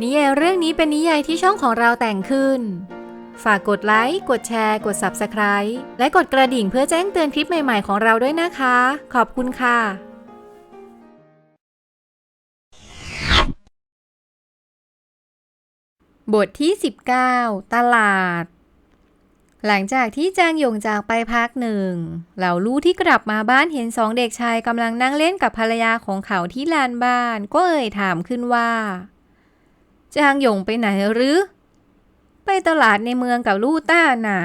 นิยายเรื่องนี้เป็นนิยายที่ช่องของเราแต่งขึ้น ฝากกดไลค์ กดแชร์ กด Subscribe และกดกระดิ่งเพื่อแจ้งเตือนคลิปใหม่ๆของเราด้วยนะคะ ขอบคุณค่ะบทที่ 19 ตลาด หลังจากที่จางหยงจากไปพักหนึ่ง เหล่าลู่ที่กลับมาบ้านเห็นสองเด็กชายกำลังนั่งเล่นกับภรรยาของเขาที่ลานบ้าน ก็เอ่ยถามขึ้นว่า จางหยงไปไหนหรือ ไปตลาดในเมืองกับลู่ต้าน่ะ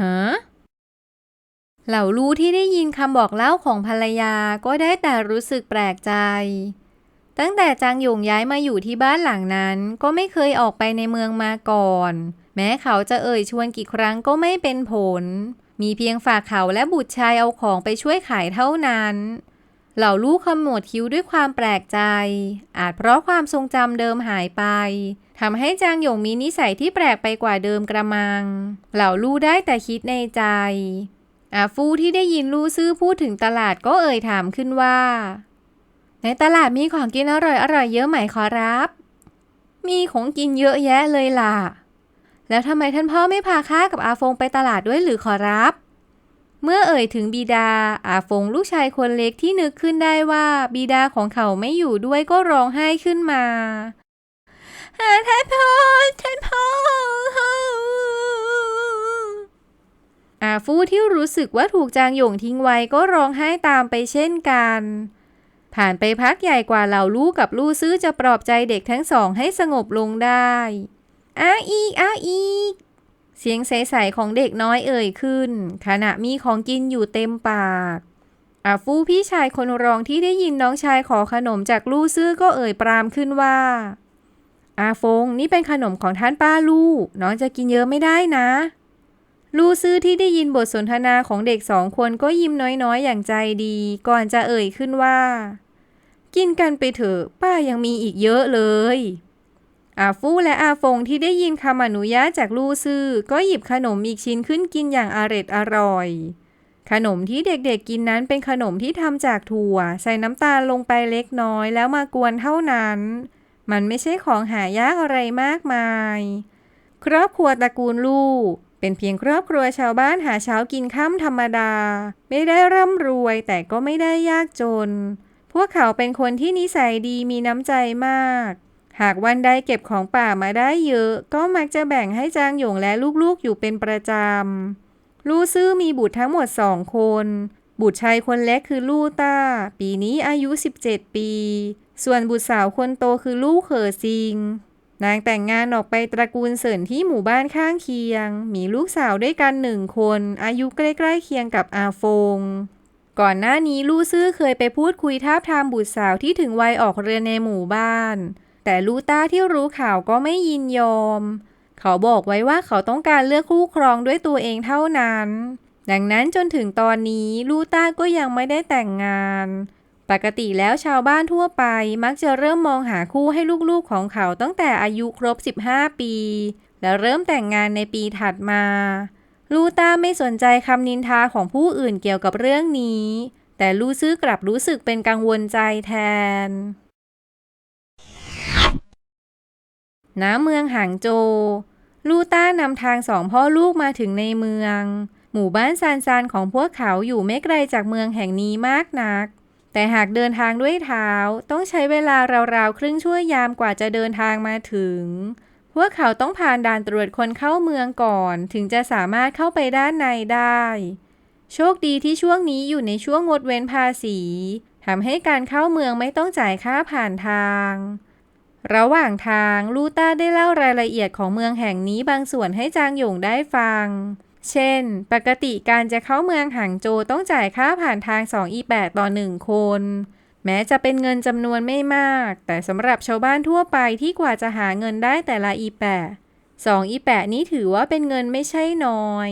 ฮะเหล่าลู่ที่ได้ยินคำบอกเล่าของภรรยาก็ได้แต่รู้สึกแปลกใจ ตั้งแต่จางหยงย้ายมาอยู่ที่บ้านหลังนั้น ก็ไม่เคยออกไปในเมืองมาก่อน แม้เขาจะเอ่ยชวนกี่ครั้งก็ไม่เป็นผล มีเพียงฝากเขาและบุตรชายเอาของไปช่วยขายเท่านั้น เหล่าลูกขมวดคิ้วด้วยความแปลกใจ อาจเพราะความทรงจำเดิมหายไปทำให้จางหยงมีนิสัยที่แปลกไปกว่าเดิมกระมัง เหล่าลูกได้แต่คิดในใจ อาฟูที่ได้ยินลู่ซื่อพูดถึงตลาดก็เอ่ยถามขึ้นว่า ในตลาดมีของกินอร่อยอร่อยเยอะไหมขอรับ มีของกินเยอะแยะเลยล่ะ แล้วทำไมท่านพ่อไม่พาข้ากับอาฟงไปตลาดด้วยหรือขอรับ เมื่อเอ่ยถึงบิดา อาฟงลูกชายคนเล็กที่นึกขึ้นได้ว่าบิดาของเขาไม่อยู่ด้วยก็ร้องไห้ขึ้นมาท่านพ่อท่านพ่ออาฟูที่รู้สึกว่าถูกจางหยงทิ้งไว้ก็ร้องไห้ตามไปเช่นกัน ผ่านไปพักใหญ่กว่าเหล่าลูกกับลูกซื้อจะปลอบใจเด็กทั้งสองให้สงบลงได้อ้าอีอ้าอีก สียงใสๆของเด็กน้อยเอ่ยขึ้น ขณะมีของกินอยู่เต็มปากอาฟูพี่ชายคนรองที่ได้ยินน้องชายขอขนมจากลูกซื้อก็เอ่ยปรามขึ้นว่า อาฟงนี่เป็นขนมของท่านป้าลูกน้องจะกินเยอะไม่ได้นะ ลู่ซื้อที่ได้ยินบทสนทนาของเด็กสองคนก็ยิ้มน้อยๆ อย่างใจดี ก่อนจะเอ่ยขึ้นว่า กินกันไปเถอะป้ายังมีอีกเยอะเลย อาฟู่และอาฟงที่ได้ยินคำอนุญาตจากลู่ซื่อก็หยิบขนมอีกชิ้นขึ้นกินอย่างอร็ดอร่อย ขนมที่เด็กๆกินนั้นเป็นขนมที่ทำจากถั่ว ใส่น้ำตาลลงไปเล็กน้อยแล้วมากวนเท่านั้น มันไม่ใช่ของหายากอะไรมากมาย ครอบครัวตระกูลลู่เป็นเพียงครอบครัวชาวบ้านหาเช้ากินข้ามธรรมดา ไม่ได้ร่ำรวยแต่ก็ไม่ได้ยากจน พวกเขาเป็นคนที่นิสัยดีมีน้ำใจมาก หากวันใดเก็บของป่ามาได้เยอะ ก็มักจะแบ่งให้จางหยงและลูกๆอยู่เป็นประจำ ลู่ซื่อมีบุตรทั้งหมดสองคน บุตรชายคนเล็กคือลู่ต้า ปีนี้อายุ 17 ปี ส่วนบุตรสาวคนโตคือลู่เขอซิง นางแต่งงานออกไปตระกูลเสรินที่หมู่บ้านข้างเคียง มีลูกสาวด้วยกันหนึ่งคน อายุใกล้ๆเคียงกับอาฟงก่อนหน้านี้ลู่ซื่อเคยไปพูดคุยท้าบทามบุตรสาวที่ถึงวัยออกเรือนในหมู่บ้าน แต่ลูต้าที่รู้ข่าวก็ไม่ยินยอม เขาบอกไว้ว่าเขาต้องการเลือกคู่ครองด้วยตัวเองเท่านั้น ดังนั้นจนถึงตอนนี้ลูต้าก็ยังไม่ได้แต่งงาน ปกติแล้วชาวบ้านทั่วไปมักจะเริ่มมองหาคู่ให้ลูกๆของเขาตั้งแต่อายุครบ 15 ปี และเริ่มแต่งงานในปีถัดมาลูต้าไม่สนใจคำนินทาของผู้อื่นเกี่ยวกับเรื่องนี้ แต่ลูซื่อกลับรู้สึกเป็นกังวลใจแทน ณเมืองหางโจ ลูต้านำทางสองพ่อลูกมาถึงในเมือง หมู่บ้านซานซานของพวกเขาอยู่ไม่ไกลจากเมืองแห่งนี้มากนัก แต่หากเดินทางด้วยเท้าต้องใช้เวลาราวๆครึ่งชั่วยามกว่าจะเดินทางมาถึง พวกเขาต้องผ่านด่านตรวจคนเข้าเมืองก่อน ถึงจะสามารถเข้าไปด้านในได้ โชคดีที่ช่วงนี้อยู่ในช่วงงดเว้นภาษีทำให้การเข้าเมืองไม่ต้องจ่ายค่าผ่านทาง ระหว่างทางลูต้าได้เล่ารายละเอียดของเมืองแห่งนี้บางส่วนให้จางหยงได้ฟัง เช่น ปกติการจะเข้าเมืองหางโจวต้องจ่ายค่าผ่านทาง 2 อีแปดต่อ 1 คน แม้จะเป็นเงินจำนวนไม่มาก แต่สำหรับชาวบ้านทั่วไปที่กว่าจะหาเงินได้แต่ละอีแปะสองอีแปะนี้ถือว่าเป็นเงินไม่ใช่น้อย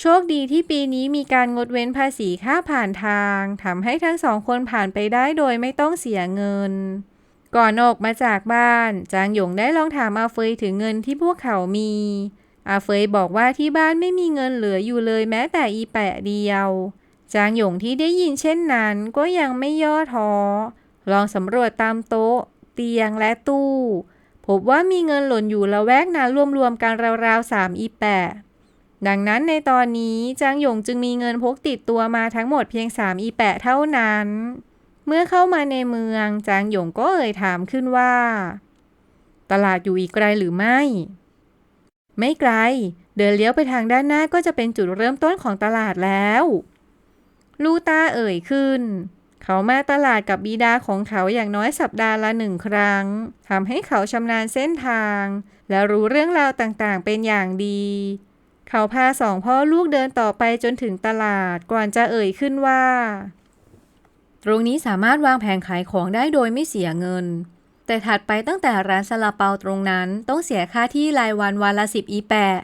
โชคดีที่ปีนี้มีการงดเว้นภาษีค่าผ่านทางทำให้ทั้งสองคนผ่านไปได้โดยไม่ต้องเสียเงิน ก่อนออกมาจากบ้าน จางหยงได้ลองถามอาเฟยถึงเงินที่พวกเขามี อาเฟยบอกว่าที่บ้านไม่มีเงินเหลืออยู่เลยแม้แต่อีแปะเดียว จางหยงที่ได้ยินเช่นนั้นก็ยังไม่ย่อท้อ ลองสำรวจตามโต๊ะ เตียงและตู้ พบว่ามีเงินหล่นอยู่ละแวกนั้นรวมๆกันราวๆสามอีแปะดังนั้นในตอนนี้จางหยงจึงมีเงินพกติดตัวมาทั้งหมดเพียงสามอีแปะเท่านั้น เมื่อเข้ามาในเมืองจางหยงก็เอ่ยถามขึ้นว่า ตลาดอยู่อีกไกลหรือไม่ ไม่ไกล เดินเลี้ยวไปทางด้านหน้าก็จะเป็นจุดเริ่มต้นของตลาดแล้ว ลูตาเอ่ยขึ้น เขามาตลาดกับบิดาของเขาอย่างน้อยสัปดาห์ละหนึ่งครั้งทำให้เขาชำนาญเส้นทาง และรู้เรื่องราวต่างๆ เป็นอย่างดี เขาพาสองพ่อลูกเดินต่อไปจนถึงตลาดก่อนจะเอ่ยขึ้นว่า ตรงนี้สามารถวางแผงขายของได้โดยไม่เสียเงิน แต่ถัดไปตั้งแต่ร้านซาลาเปาตรงนั้นต้องเสียค่าที่รายวันวันละสิบอีแปะ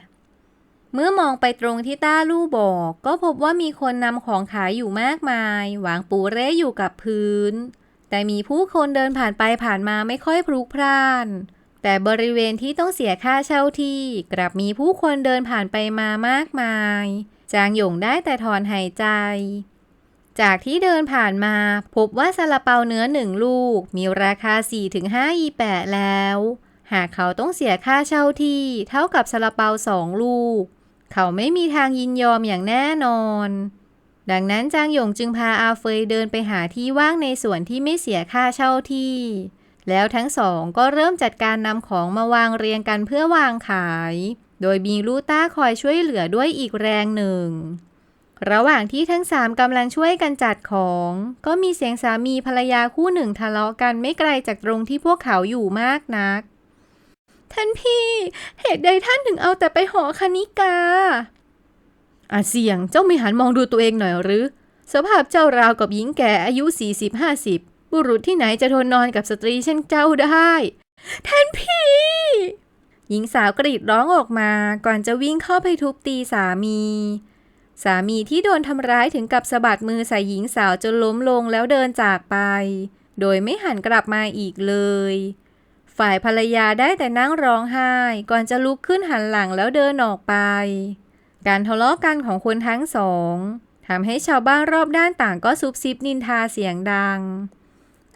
เมื่อมองไปตรงที่ต้าลู่บอก ก็พบว่ามีคนนำของขายอยู่มากมาย วางปูเร่อยู่กับพื้น แต่มีผู้คนเดินผ่านไปผ่านมาไม่ค่อยพลุกพล่านแต่บริเวณที่ต้องเสียค่าเช่าที่กลับมีผู้คนเดินผ่านไปมามากมาย จางหยงได้แต่ถอนหายใจ จากที่เดินผ่านมา พบว่าซาลาเปาเนื้อหนึ่งลูก มีราคา 4-5 อีแปะแล้ว หากเขาต้องเสียค่าเช่าที่เท่ากับซาลาเปาสองลูก เขาไม่มีทางยินยอมอย่างแน่นอน ดังนั้นจางหยงจึงพาอาเฟยเดินไปหาที่ว่างในส่วนที่ไม่เสียค่าเช่าที่ แล้วทั้งสองก็เริ่มจัดการนำของมาวางเรียงกันเพื่อวางขาย โดยมีลูต้าคอยช่วยเหลือด้วยอีกแรงหนึ่ง ระหว่างที่ทั้งสามกำลังช่วยกันจัดของ ก็มีเสียงสามีภรรยาคู่หนึ่งทะเลาะกันไม่ไกลจากตรงที่พวกเขาอยู่มากนัก ท่านพี่ เหตุใดท่านถึงเอาแต่ไปหอคณิกาอาเสียงเจ้าม่หันมองดูตัวเองหน่อยหรือ สภาพเจ้าราวกับหญิงแก่อายุ 40-50 บุรุษที่ไหนจะทนนอนกับสตรีเช่นเจ้าได้ ท่านพี่ หญิงสาวกรีดร้องออกมาก่อนจะวิ่งเข้าไปทุบตีสามี สามีที่โดนทำร้ายถึงกับสะบัดมือใส่หญิงสาวจนล้มลงแล้วเดินจากไป โดยไม่หันกลับมาอีกเลย ฝ่ายภรรยาได้แต่นั่งร้องไห้ ก่อนจะลุกขึ้นหันหลังแล้วเดินออกไป การทะเลาะกันของคนทั้งสองทำให้ชาวบ้านรอบด้านต่างก็ซุบซิบนินทาเสียงดัง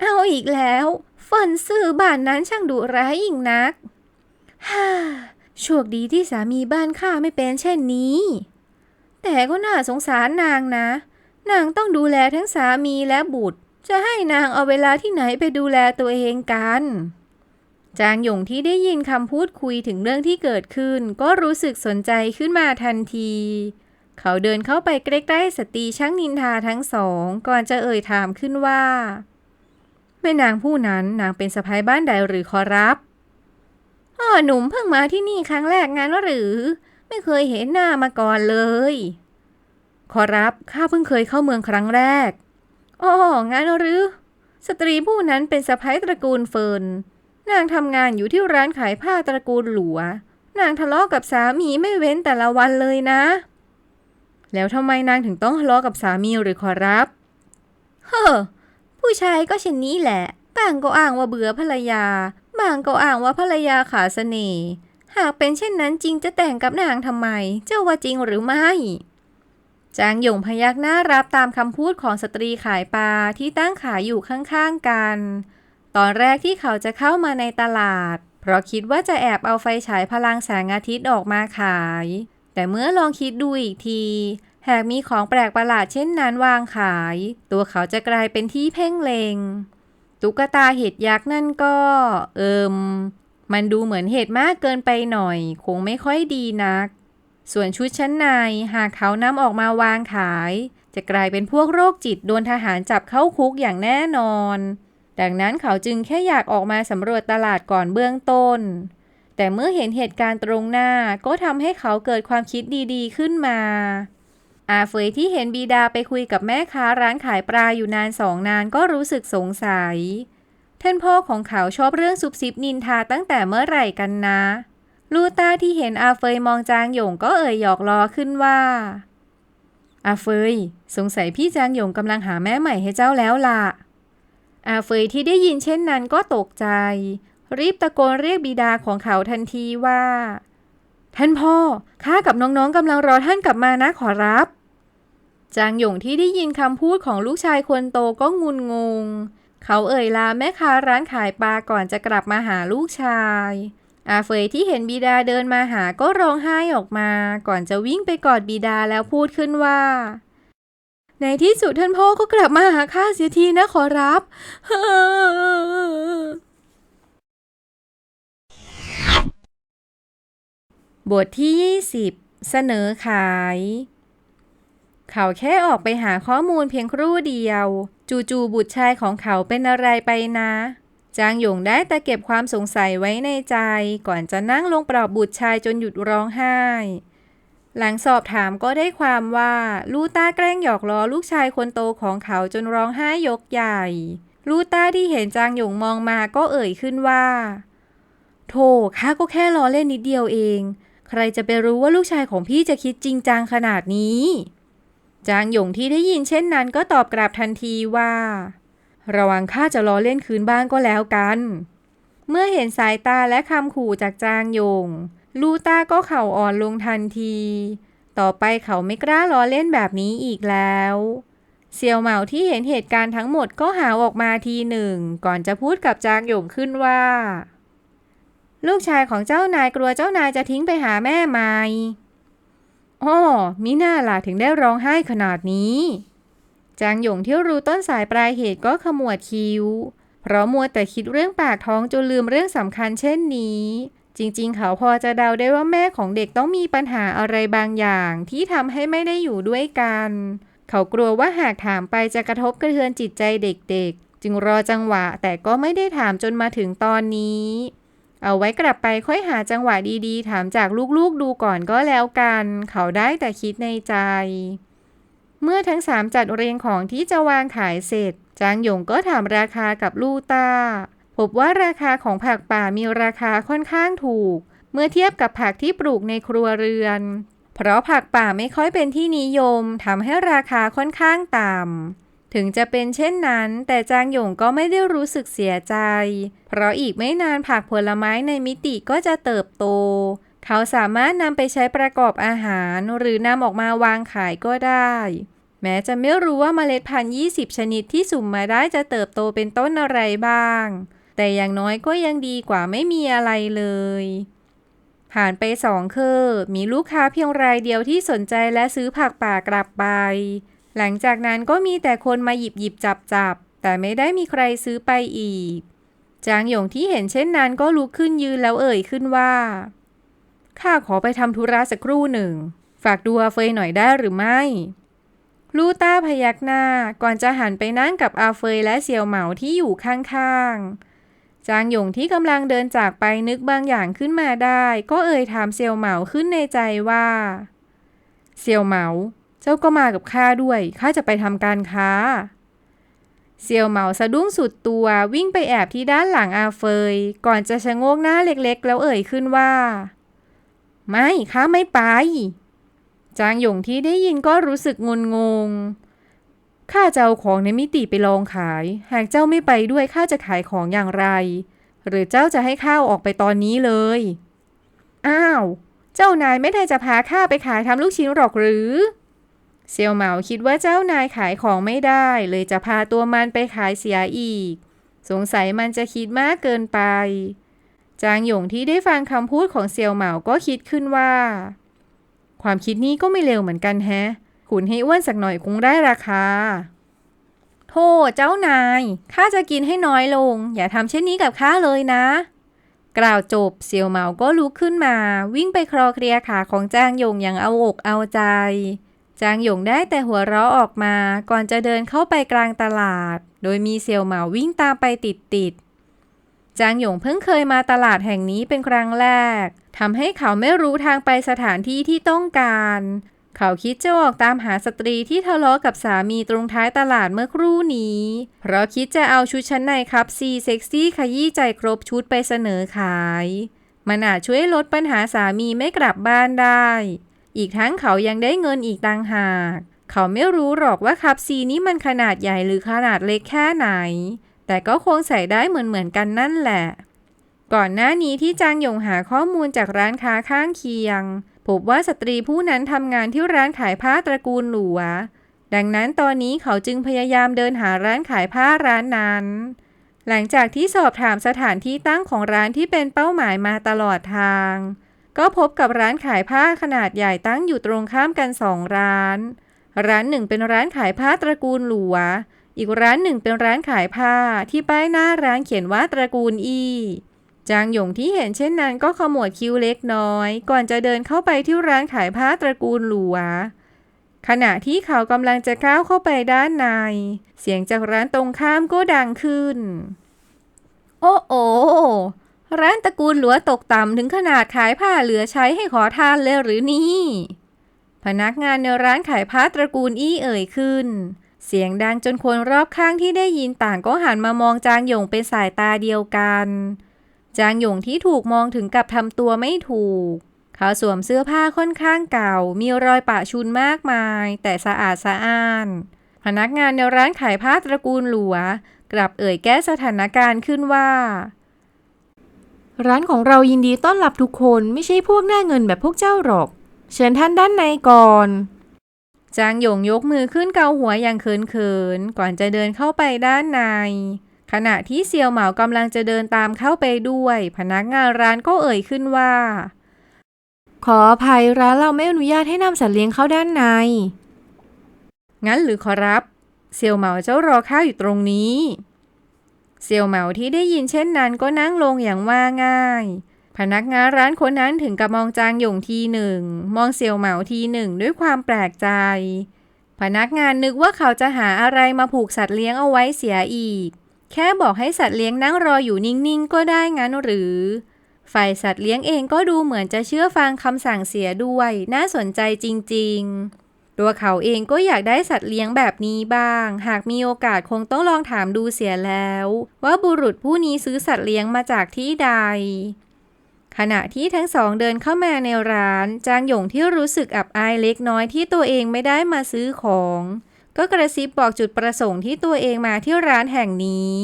เอาอีกแล้วฝนซื่อบ้านนั้นช่างดุร้ายยิ่งนัก ฮ่าโชคดีที่สามีบ้านข้าไม่เป็นเช่นนี้ แต่ก็น่าสงสารนางนะ นางต้องดูแลทั้งสามีและบุตร จะให้นางเอาเวลาที่ไหนไปดูแลตัวเองกัน จางหยงที่ได้ยินคำพูดคุยถึงเรื่องที่เกิดขึ้น ก็รู้สึกสนใจขึ้นมาทันที เขาเดินเข้าไปใกล้ๆสตรีช่างนินทาทั้งสอง ก่อนจะเอ่ยถามขึ้นว่าแม่นางผู้นั้นนางเป็นสะพ้ายบ้านใดหรือขอรับอ๋อหนุ่มเพิ่งมาที่นี่ครั้งแรกงั้นหรือ ไม่เคยเห็นหน้ามาก่อนเลย ขอรับข้าเพิ่งเคยเข้าเมืองครั้งแรกอ๋องั้นหรือ สตรีผู้นั้นเป็นสะพ้ายตระกูลเฟิร์นนางทำงานอยู่ที่ร้านขายผ้าตระกูลหลัว นางทะเลาะกับสามีไม่เว้นแต่ละวันเลยนะ แล้วทำไมนางถึงต้องทะเลาะกับสามีหรือขอรับ เฮ้อผู้ชายก็เช่นนี้แหละ บางก็อ้างว่าเบื่อภรรยา บางก็อ้างว่าภรรยาขาเสน่ห์ หากเป็นเช่นนั้นจริงจะแต่งกับนางทำไม เจ้าว่าจริงหรือไม่ จางหยงพยักหน้ารับตามคำพูดของสตรีขายปลาที่ตั้งขายอยู่ข้างๆกัน ตอนแรกที่เขาจะเข้ามาในตลาด เพราะคิดว่าจะแอบเอาไฟฉายพลังแสงอาทิตย์ออกมาขาย แต่เมื่อลองคิดดูอีกทีหากมีของแปลกประหลาดเช่นนั้นวางขาย ตัวเขาจะกลายเป็นที่เพ่งเลง ตุ๊กตาเห็ดยักษ์นั่นก็ เอิม มันดูเหมือนเห็ดมากเกินไปหน่อย คงไม่ค่อยดีนัก ส่วนชุดชั้นในหากเขานำออกมาวางขาย จะกลายเป็นพวกโรคจิตโดนทหารจับเข้าคุกอย่างแน่นอน ดังนั้นเขาจึงแค่อยากออกมาสำรวจตลาดก่อนเบื้องต้น แต่เมื่อเห็นเหตุการณ์ตรงหน้าก็ทำให้เขาเกิดความคิดดีๆขึ้นมาอาเฟยที่เห็นบีดาไปคุยกับแม่ค้าร้านขายปลาอยู่นานสองนานก็รู้สึกสงสัย ท่านพ่อของเขาชอบเรื่องซุบซิบนินทาตั้งแต่เมื่อไหร่กันนะ ลูต้าที่เห็นอาเฟยมองจางหยงก็เอ่ยหยอกล้อขึ้นว่า อาเฟย สงสัยพี่จางหยงกำลังหาแม่ใหม่ให้เจ้าแล้วล่ะ อาเฟยที่ได้ยินเช่นนั้นก็ตกใจ รีบตะโกนเรียกบิดาของเขาทันทีว่า ท่านพ่อข้ากับน้องๆกำลังรอท่านกลับมานะขอรับจางหยงที่ได้ยินคำพูดของลูกชายคนโตก็งุนงง เขาเอ่ยลาแม่ค้าร้านขายปลาก่อนจะกลับมาหาลูกชาย อาเฟยที่เห็นบิดาเดินมาหาก็ร้องไห้ออกมา ก่อนจะวิ่งไปกอดบิดาแล้วพูดขึ้นว่า ในที่สุดท่านพ่อก็กลับมาหาข้าเสียทีนะขอรับ บทที่ 20 เสนอขาย เขาแค่ออกไปหาข้อมูลเพียงครู่เดียว จู่ๆบุตรชายของเขาเป็นอะไรไปนะ จางหยงได้แต่เก็บความสงสัยไว้ในใจ ก่อนจะนั่งลงปลอบบุตรชายจนหยุดร้องไห้ หลังสอบถามก็ได้ความว่าลูต้าแกล้งหยอกล้อลูกชายคนโตของเขาจนร้องไห้ยกใหญ่ ลูต้าที่เห็นจางหยงมองมาก็เอ่ยขึ้นว่าโธ่ข้าก็แค่ล้อเล่นนิดเดียวเอง ใครจะไปรู้ว่าลูกชายของพี่จะคิดจริงจังขนาดนี้ จางหยงที่ได้ยินเช่นนั้นก็ตอบกลับทันทีว่า ระวังข้าจะล้อเล่นคืนบ้างก็แล้วกัน เมื่อเห็นสายตาและคำขู่จากจางหยง ลูต้าก็เข่าอ่อนลงทันที ต่อไปเขาไม่กล้าล้อเล่นแบบนี้อีกแล้วเซียวเหมาที่เห็นเหตุการณ์ทั้งหมดก็หาวออกมาทีหนึ่ง ก่อนจะพูดกับจางหยงขึ้นว่า ลูกชายของเจ้านายกลัวเจ้านายจะทิ้งไปหาแม่ไหม อ้อมิน่าล่ะถึงได้ร้องไห้ขนาดนี้ จางหยงที่รู้ต้นสายปลายเหตุก็ขมวดคิ้ว เพราะมัวแต่คิดเรื่องปากท้องจนลืมเรื่องสำคัญเช่นนี้ จริงๆ เขาพอจะเดาได้ว่าแม่ของเด็กต้องมีปัญหาอะไรบางอย่างที่ทำให้ไม่ได้อยู่ด้วยกัน เขากลัวว่าหากถามไปจะกระทบกระเทือนจิตใจเด็กๆ จึงรอจังหวะแต่ก็ไม่ได้ถามจนมาถึงตอนนี้ เอาไว้กลับไปค่อยหาจังหวะดีๆ ถามจากลูกๆดูก่อนก็แล้วกัน เขาได้แต่คิดในใจ เมื่อทั้งสามจัดเรียงของที่จะวางขายเสร็จ จางหยงก็ถามราคากับลูต้า พบว่าราคาของผักป่ามีราคาค่อนข้างถูก เมื่อเทียบกับผักที่ปลูกในครัวเรือน เพราะผักป่าไม่ค่อยเป็นที่นิยมทำให้ราคาค่อนข้างต่ำ ถึงจะเป็นเช่นนั้น แต่จางหยงก็ไม่ได้รู้สึกเสียใจ เพราะอีกไม่นานผักผลไม้ในมิติก็จะเติบโต เขาสามารถนำไปใช้ประกอบอาหาร หรือนำออกมาวางขายก็ได้ แม้จะไม่รู้ว่าเมล็ดพันธุ์20 ชนิดที่สุ่มมาได้จะเติบโตเป็นต้นอะไรบ้าง แต่อย่างน้อยก็ยังดีกว่าไม่มีอะไรเลย ผ่านไปสองเคอมีลูกค้าเพียงรายเดียวที่สนใจและซื้อผักป่ากลับไป หลังจากนั้นก็มีแต่คนมาหยิบหยิบจับจับแต่ไม่ได้มีใครซื้อไปอีก จางหยงที่เห็นเช่นนั้นก็ลุกขึ้นยืนแล้วเอ่ยขึ้นว่าข้าขอไปทำธุระสักครู่หนึ่ง ฝากดูอาเฟยหน่อยได้หรือไม่ ลูต้าพยักหน้าก่อนจะหันไปนั่งกับอาเฟยและเสี่ยวเหมาที่อยู่ข้างๆ จางหยงที่กำลังเดินจากไปนึกบางอย่างขึ้นมาได้ ก็เอ่ยถามเสี่ยวเหมาขึ้นในใจว่าเสี่ยวเหมา เจ้าก็มากับข้าด้วย ข้าจะไปทำการค้าเสี่ยวเหมาสะดุ้งสุดตัววิ่งไปแอบที่ด้านหลังอาเฟย ก่อนจะชะโงกหน้าเล็กๆ แล้วเอ่ยขึ้นว่า ไม่ข้าไม่ไป จางหยงที่ได้ยินก็รู้สึกงุนงงข้าจะเอาของในมิติไปลองขาย หากเจ้าไม่ไปด้วยข้าจะขายของอย่างไร หรือเจ้าจะให้ข้าออกไปตอนนี้เลย อ้าว เจ้านายไม่ได้จะพาข้าไปขายทำลูกชิ้นหรอกหรือ เซียวเหมาคิดว่าเจ้านายขายของไม่ได้ เลยจะพาตัวมันไปขายเสียอีก สงสัยมันจะคิดมากเกินไป จางหยงที่ได้ฟังคำพูดของเซียวเหมาก็คิดขึ้นว่า ความคิดนี้ก็ไม่เลวเหมือนกันแฮะขุนให้อ้วนสักหน่อยคงได้ราคาโธ่เจ้านายข้าจะกินให้น้อยลง อย่าทำเช่นนี้กับข้าเลยนะ กล่าวจบเซียวเหมาก็ลุกขึ้นมา วิ่งไปคลอเคลียขาของจางหยงอย่างเอาอกเอาใจ จางหยงได้แต่หัวเราะออกมาก่อนจะเดินเข้าไปกลางตลาด โดยมีเซียวเหมาวิ่งตามไปติดๆ จางหยงเพิ่งเคยมาตลาดแห่งนี้เป็นครั้งแรกทำให้เขาไม่รู้ทางไปสถานที่ที่ต้องการ เขาคิดจะออกตามหาสตรีที่ทะเลาะกับสามีตรงท้ายตลาดเมื่อครู่นี้ เพราะคิดจะเอาชุดชั้นในครับซีเซ็กซี่ขยี้ใจครบชุดไปเสนอขาย มันอาจช่วยลดปัญหาสามีไม่กลับบ้านได้ อีกทั้งเขายังได้เงินอีกต่างหาก เขาไม่รู้หรอกว่าคับซีนี้มันขนาดใหญ่หรือขนาดเล็กแค่ไหน แต่ก็คงใส่ได้เหมือนเหมือนๆกันนั่นแหละ ก่อนหน้านี้ที่จางหยงหาข้อมูลจากร้านค้าข้างเคียง พบว่าสตรีผู้นั้นทำงานที่ร้านขายผ้าตระกูลหลัว ดังนั้นตอนนี้เขาจึงพยายามเดินหาร้านขายผ้าร้านนั้นหลังจากที่สอบถามสถานที่ตั้งของร้านที่เป็นเป้าหมายมาตลอดทาง ก็พบกับร้านขายผ้าขนาดใหญ่ตั้งอยู่ตรงข้ามกันสองร้าน ร้านหนึ่งเป็นร้านขายผ้าตระกูลหลัว อีกร้านหนึ่งเป็นร้านขายผ้าที่ป้ายหน้าร้านเขียนว่าตระกูลอีจางหยงที่เห็นเช่นนั้นก็ขมวดคิ้วเล็กน้อย ก่อนจะเดินเข้าไปที่ร้านขายผ้าตระกูลหลัว ขณะที่เขากำลังจะก้าวเข้าไปด้านใน เสียงจากร้านตรงข้ามก็ดังขึ้น โอ้โอ ร้านตระกูลหลัวตกต่ำถึงขนาดขายผ้าเหลือใช้ให้ขอทานเลยหรือนี่ พนักงานในร้านขายผ้าตระกูลอี้เอ่ยขึ้น เสียงดังจนคนรอบข้างที่ได้ยินต่างก็หันมามองจางหยงเป็นสายตาเดียวกัน จางหยงที่ถูกมองถึงกับทำตัวไม่ถูก เขาสวมเสื้อผ้าค่อนข้างเก่า มีรอยปะชุนมากมาย แต่สะอาดสะอ้านพนักงานในร้านขายผ้าตระกูลหลัว กลับเอ่ยแก้สถานการณ์ขึ้นว่า ร้านของเรายินดีต้อนรับทุกคนไม่ใช่พวกหน้าเงินแบบพวกเจ้าหรอก เชิญท่านด้านในก่อน จางหยงยกมือขึ้นเกาหัวอย่างเขินๆ ก่อนจะเดินเข้าไปด้านใน ขณะที่เซียวเหมากำลังจะเดินตามเข้าไปด้วย พนักงานร้านก็เอ่ยขึ้นว่า ขออภัยร้านเราไม่อนุญาตให้นำสัตว์เลี้ยงเข้าด้านใน งั้นหรือขอรับ เซียวเหมาเจ้ารอข้าอยู่ตรงนี้ เซียวเหมาที่ได้ยินเช่นนั้นก็นั่งลงอย่างว่าง่าย พนักงานร้านคนนั้นถึงกับมองจางหยงทีหนึ่ง มองเซียวเหมาทีหนึ่งด้วยความแปลกใจ พนักงานนึกว่าเขาจะหาอะไรมาผูกสัตว์เลี้ยงเอาไว้เสียอีก แค่บอกให้สัตว์เลี้ยงนั่งรออยู่นิ่งๆก็ได้งั้นหรือ ฝ่ายสัตว์เลี้ยงเองก็ดูเหมือนจะเชื่อฟังคำสั่งเสียด้วย น่าสนใจจริง ๆ ตัวเขาเองก็อยากได้สัตว์เลี้ยงแบบนี้บ้าง หากมีโอกาสคงต้องลองถามดูเสียแล้ว ว่าบุรุษผู้นี้ซื้อสัตว์เลี้ยงมาจากที่ใด ขณะที่ทั้งสองเดินเข้ามาในร้าน จางหยงที่รู้สึกอับอายเล็กน้อยที่ตัวเองไม่ได้มาซื้อของ ก็กระซิบบอกจุดประสงค์ที่ตัวเองมาที่ร้านแห่งนี้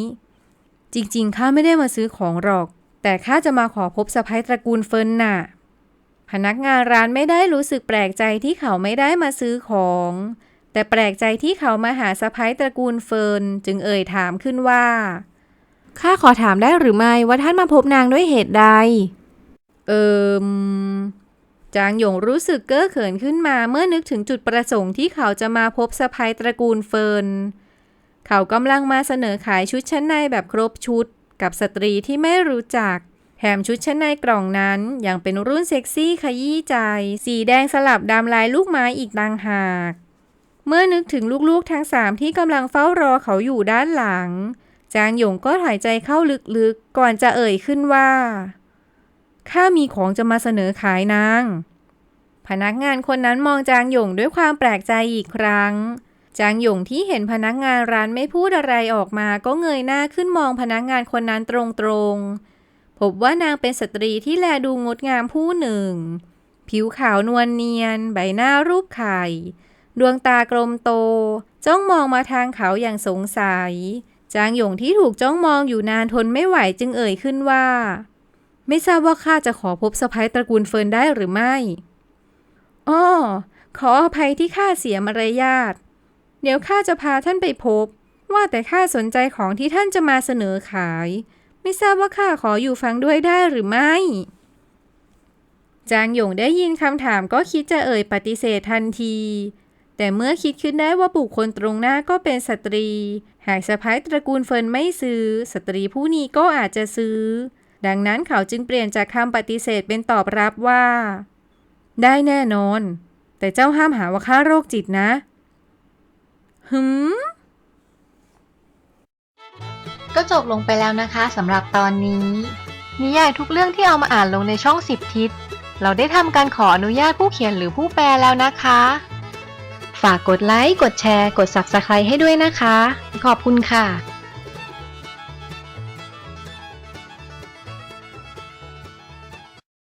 จริงๆข้าไม่ได้มาซื้อของหรอก แต่ข้าจะมาขอพบสะพ้ยตระกูลเฟินน่ะ พนักงานร้านไม่ได้รู้สึกแปลกใจที่เขาไม่ได้มาซื้อของ แต่แปลกใจที่เขามาหาสะพ้ยตระกูลเฟินจึงเอ่ยถามขึ้นว่า ข้าขอถามได้หรือไม่ว่าท่านมาพบนางด้วยเหตุใด เอิมจางหยงรู้สึกเก้อเขินขึ้นมาเมื่อนึกถึงจุดประสงค์ที่เขาจะมาพบสะพายตระกูลเฟินเขากำลังมาเสนอขายชุดชั้นในแบบครบชุด กับสตรีที่ไม่รู้จัก แถมชุดชั้นในกล่องนั้นยังเป็นรุ่นเซ็กซี่ขยี้ใจ สีแดงสลับดำลายลูกไม้อีกต่างหาก เมื่อนึกถึงลูกๆทั้งสามที่กำลังเฝ้ารอเขาอยู่ด้านหลัง จางหยงก็หายใจเข้าลึกๆ ก่อนจะเอ่ยขึ้นว่าข้ามีของจะมาเสนอขายนาง พนักงานคนนั้นมองจางหยงด้วยความแปลกใจอีกครั้ง จางหยงที่เห็นพนักงานร้านไม่พูดอะไรออกมาก็เงยหน้าขึ้นมองพนักงานคนนั้นตรงๆ พบว่านางเป็นสตรีที่แลดูงดงามผู้หนึ่ง ผิวขาวนวลเนียน ใบหน้ารูปไข่ ดวงตากลมโต จ้องมองมาทางเขาอย่างสงสัย จางหยงที่ถูกจ้องมองอยู่นานทนไม่ไหวจึงเอ่ยขึ้นว่า ไม่ทราบว่าข้าจะขอพบสะพ้ยตระกูลเฟิร์นได้หรือไม่อ้อขออภัยที่ข้าเสียมารยาท เดี๋ยวข้าจะพาท่านไปพบ ว่าแต่ข้าสนใจของที่ท่านจะมาเสนอขาย ไม่ทราบว่าข้าขออยู่ฟังด้วยได้หรือไม่ จางหยงได้ยินคำถามก็คิดจะเอ่ยปฏิเสธทันที แต่เมื่อคิดขึ้นได้ว่าบุคคลตรงหน้าก็เป็นสตรี หากสะพ้ายตระกูลเฟินไม่ซื้อ สตรีผู้นี้ก็อาจจะซื้อ ดังนั้นเขาจึงเปลี่ยนจากคำปฏิเสธเป็นตอบรับว่า ได้แน่นอน แต่เจ้าห้ามหาว่าข้าโรคจิตนะหืม ก็จบลงไปแล้วนะคะสำหรับตอนนี้ นิยายทุกเรื่องที่เอามาอ่านลงในช่องสิบทิศ เราได้ทำการขออนุญาตผู้เขียนหรือผู้แปลแล้วนะคะ ฝากกดไลค์ กดแชร์ กด Subscribe ให้ด้วยนะคะ ขอบคุณค่ะ